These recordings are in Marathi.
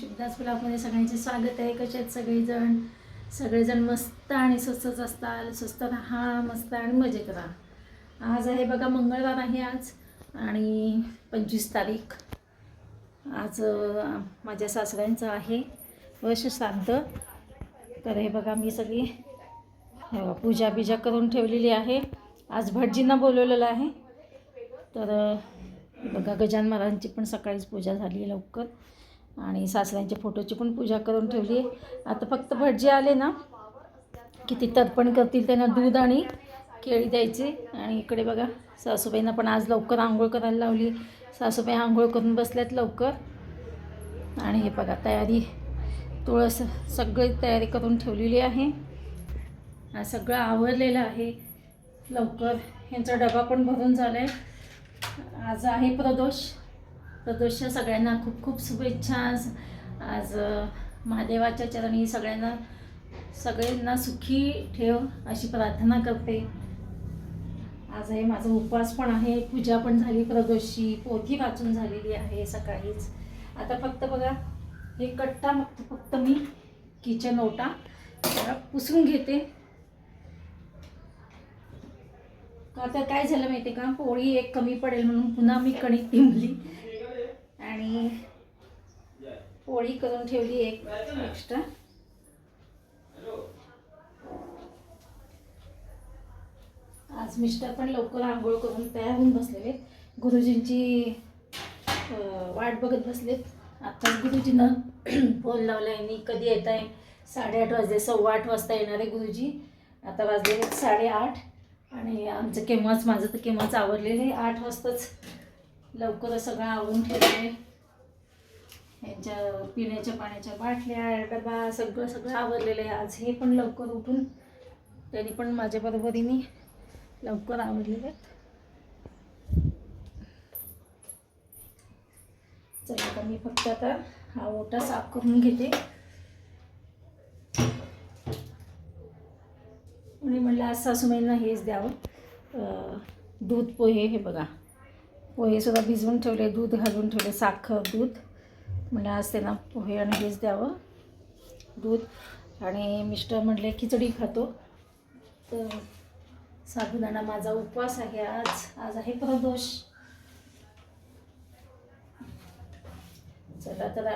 शिवदास ब्लॉगमध्ये सगळ्यांचे स्वागत आहे. कसे आहेत सगळेजण? सगळेजण मस्त आणि स्वस्तच असतात. स्वस्त राहा मस्त आणि मजेत राहा. आज आहे बघा मंगळवार आहे आज आणि पंचवीस तारीख. आज माझ्या सासऱ्यांचं आहे वर्ष श्राद्ध तर हे बघा मी सगळी पूजा बिजा करून ठेवलेली आहे. आज भटजींना बोलवलेलं आहे. तर बघा गजान महाराजांची पण सकाळीच पूजा झाली आहे लवकर. आणि सासऱ्यांच्या फोटोची पण पूजा करून ठेवली आहे. आता फक्त भटजी आले ना की ती तर्पण करतील त्यांना दूध आणि केळी द्यायची. आणि इकडे बघा सासूबाईंना पण आज लवकर आंघोळ करायला लावली सासूबाई आंघोळ करून बसल्यात लवकर. आणि हे बघा तयारी तुळस सगळी तयारी करून ठेवलेली आहे. सगळं आवरलेलं आहे. लवकर यांचा डबा पण भरून झाला आहे आज आहे प्रदोष. प्रदोषच्या सगळ्यांना खूप खूप शुभेच्छा. आज महादेवाच्या चरणी सगळ्यांना सगळ्यांना सुखी ठेव अशी प्रार्थना करते. आज हे माझा उपवास पण आहे पूजा पण झाली प्रदोषी पोथी वाचून झालेली आहे सकाळीच. आता फक्त बघा हे कट्टा फक्त फक्त मी किचन ओटा पुसून घेते. का काय झालं माहिती का? पोळी एक कमी पडेल म्हणून पुन्हा मी कणिक तिंबली आणि पोळी करून ठेवली एक एक्स्ट्रा आज मिस्टर पण लवकर आंघोळ करून तयार होऊन बसलेले. गुरुजींची वाट बघत बसलेत. आत्ताच गुरुजीनं फोन लावला आहे मी कधी येत आहे साडेआठ वाजले सव्वा आठ वाजता येणार आहे गुरुजी. आता वाजले साडेआठ. आणि आमचं केव्हाच माझं तर केव्हाच आवरलेलं आहे. आठ वाजताच लवकर सगळं आवरून ठेवते यांच्या पिण्याच्या पाण्याच्या बाटल्या डबा सगळं सगळं आवरलेलं आहे. आज हे पण लवकर उठून तरी पण माझ्या बरोबरीने लवकर आवरलेले आहेत चला आता मी फक्त आता हा ओटा साफ करून घेते. आणि म्हणलं आज सासूबाईंना हेच द्यावं. दूध पोहे हे बघा. पोहेसुद्धा भिजवून ठेवले दूध घालून ठेवले साखर दूध. म्हणलं आज त्यांना पोहे आणि हेच द्यावं दूध. आणि मिस्टर म्हटले खिचडी खातो. तर साबुदाणा माझा उपवास आहे आज. आज आहे प्रदोष. चला तर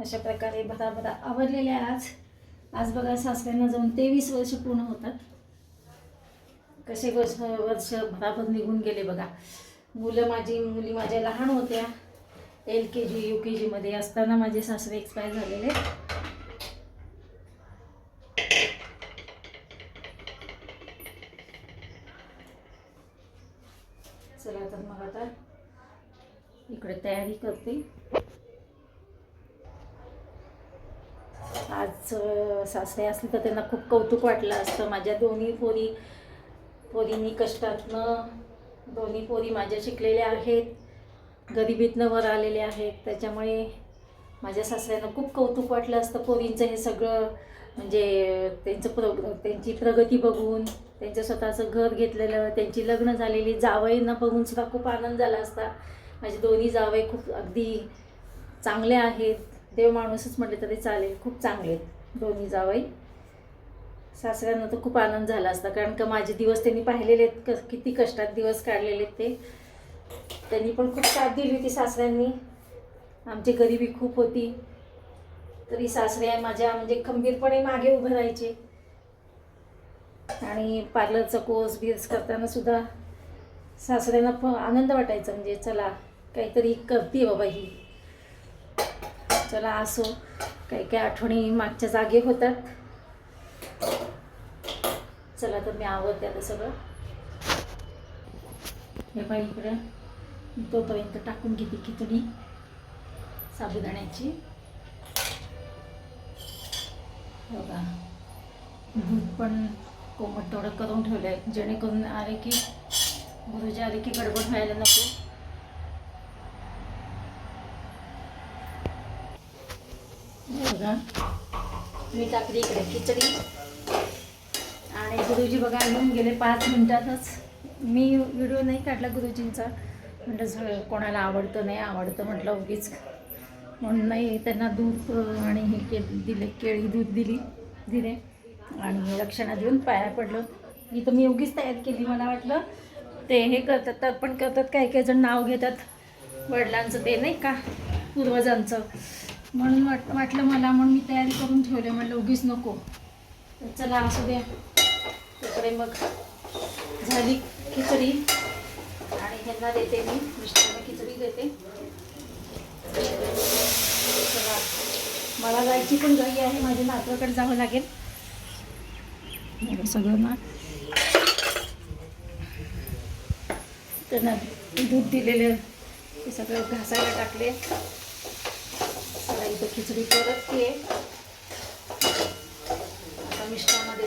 अशा प्रकारे भरा आवडलेले आज. आज बघा सासऱ्यांना जाऊन तेवीस वर्ष पूर्ण होतात. कसे वर्ष वर्ष भराभर निघून गेले बघा. मुलं माझी मुली माझ्या लहान होत्या. एल के जी यू के जीमध्ये असताना माझे सासरे एक्सपायर झालेले. चला तर मग आता इकडे तयारी करते. आज सासरे असले तर त्यांना खूप कौतुक वाटलं असतं. माझ्या दोन्ही पोरी पोरींनी कष्टातनं दोन्ही पोरी माझ्या शिकलेल्या आहेत. गरिबीतनं वर आलेले आहेत. त्याच्यामुळे माझ्या सासऱ्यांना खूप कौतुक वाटलं असतं पोरींचं हे सगळं. म्हणजे त्यांचं प्र त्यांची प्रगती बघून त्यांचं स्वतःचं घर घेतलेलं त्यांची लग्न झालेली जावईंना बघून सुद्धा खूप आनंद झाला असता. माझे दोन्ही जावई खूप अगदी चांगले आहेत. देव माणूसच म्हटले तरी चालेल. खूप चांगले आहेत दोन्ही जावई. सासऱ्यांना तर खूप आनंद झाला असता कारण का माझे दिवस त्यांनी पाहिलेले आहेत क किती कष्टात दिवस काढलेले आहेत ते. त्यांनी पण खूप साथ दिली होती सासऱ्यांनी. आमची गरिबी खूप होती. तरी सासरे माझ्या म्हणजे खंबीरपणे मागे उभे राहायचे. आणि पार्लरचा कोर्स बिर्स करताना सुद्धा सासऱ्यांना फ आनंद वाटायचा म्हणजे चला काहीतरी करते बाबा ही. चला असो. काही काही आठवणी मागच्या जागे होतात. चला तर मी आवडते आता सगळं. हे बाई इकडं. तोपर्यंत टाकून घेते खिचडी साबुदाण्याची. बघा. दूध पण कोमट थोडं करून ठेवलं आहे जेणेकरून आले की गुरुजी आले की गडबड व्हायला नको. बघा. मी टाकली इकडे खिचडी. आणि गुरुजी बघा येऊन गेले पाच मिनिटातच. मी व्हिडिओ नाही काढला गुरुजींचा. म्हटलं कोणाला आवडतं नाही आवडतं? म्हटलं उगीच. म्हणून नाही त्यांना दूध आणि हे के दिले केळी दूध दिली दिले. आणि लक्षणा देऊन पाया पडलं. इथं मी उगीच तयार केली मला वाटलं. ते हे करतात तर पण करतात काही काही जण नाव घेतात. वडिलांचं ते नाही का पूर्वजांचं. म्हणून वाट वाटलं मला म्हणून मी तयारी करून ठेवले. म्हटलं उगीच नको. तर चला असू द्या. तिकडे मग झाली खिचडी. आणि ह्यांना देते मी मिस्टरला खिचडी देते. मला जायची पण घाई आहे माझ्या नातवाकडे जावं लागेल. सगळं ना त्यांना दूध दिलेलं ते सगळं घासायला टाकले. इथं खिचडी परत आहे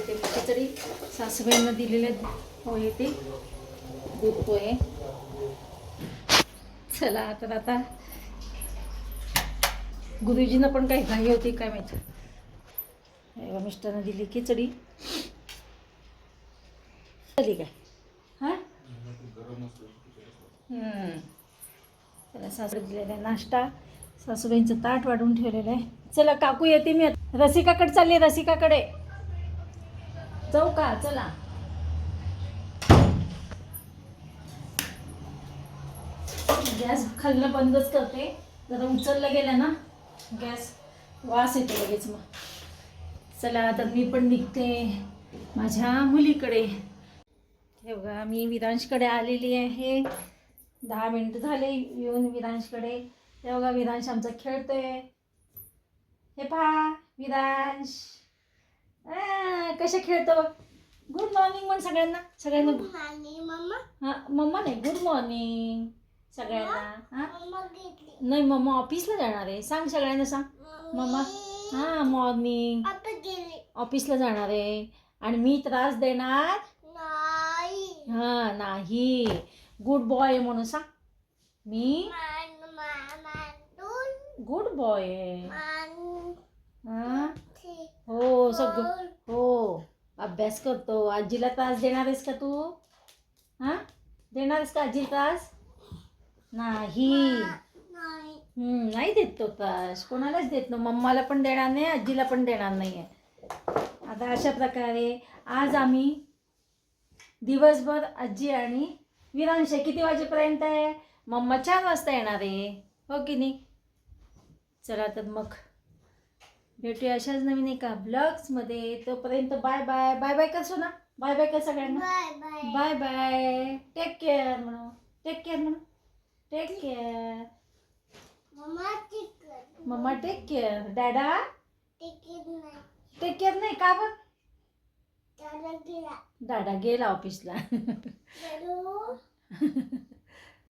ते खिचडी सासूबाईंना दिलेले पोहे ते. दूध पोहे चला तर आता गुरुजींना पण काही घाई होती काय माहिती. मिस्टरनं दिली खिचडी. झाली काय? हां? हम्म. त्याला सासू दिलेला आहे नाश्ता. सासूबाईंचं ताट वाढून ठेवलेलं आहे. चला काकू येते मी रसिकाकडे चालली रसिकाकडे. जाऊ का चला. गॅस खाल्लं बंदच करते. जरा उचललं गेलं ना गॅस वास येतो लगेच मग. चला आता मी पण निघते माझ्या मुलीकडे. हे बघा मी विरांशकडे आलेली आहे. दहा मिनिट झाले येऊन विरांशकडे. हे बघा विरांश आमचा खेळतोय. हे पहा विरांश. आ, कसं खेळतो? गुड मॉर्निंग म्हण सगळ्यांना. सगळ्यांना आणि मम्मा. हा मम्मा नाही गुड मॉर्निंग सगळ्यांना हा? मम्मा घेतली. नाही मम्मा ऑफिसला जाणार आहे. सांग सगळ्यांना सांग. मम्मा हा मॉर्निंग आता गेली. ऑफिसला जाणार आहे. आणि मी त्रास देणार? नाही. हा नाही. गुड बॉय आहे म्हणून सांग. मी? मान मान मांडून गुड बॉय आहे. मान. हा? हो सगळं. हो. अभ्यास करतो. आजीला त्रास देणार आहेस का तू? हा? देणार आहेस का आजी त्रास? नाही. नाही देत तो त्रास. कोणालाच देत ना मम्माला पण देणार नाही आजीला पण देणार नाही आहे आता अशा प्रकारे आज आम्ही दिवसभर आजी आणि विरांश किती वाजेपर्यंत आहे? मम्मा चार वाजता येणार आहे. हो की नाही? चला तर मग. भेटूया अशाच नवीन एका ब्लॉग्समध्ये. तोपर्यंत बाय बाय. बाय बाय कर ना बाय बाय कर सगळ्यांना. Bye bye. टेक केअर म्हणू टेक केअर म्हणू take care mamma take care dada take care नाही का बघ दादा गेला. ऑफिसला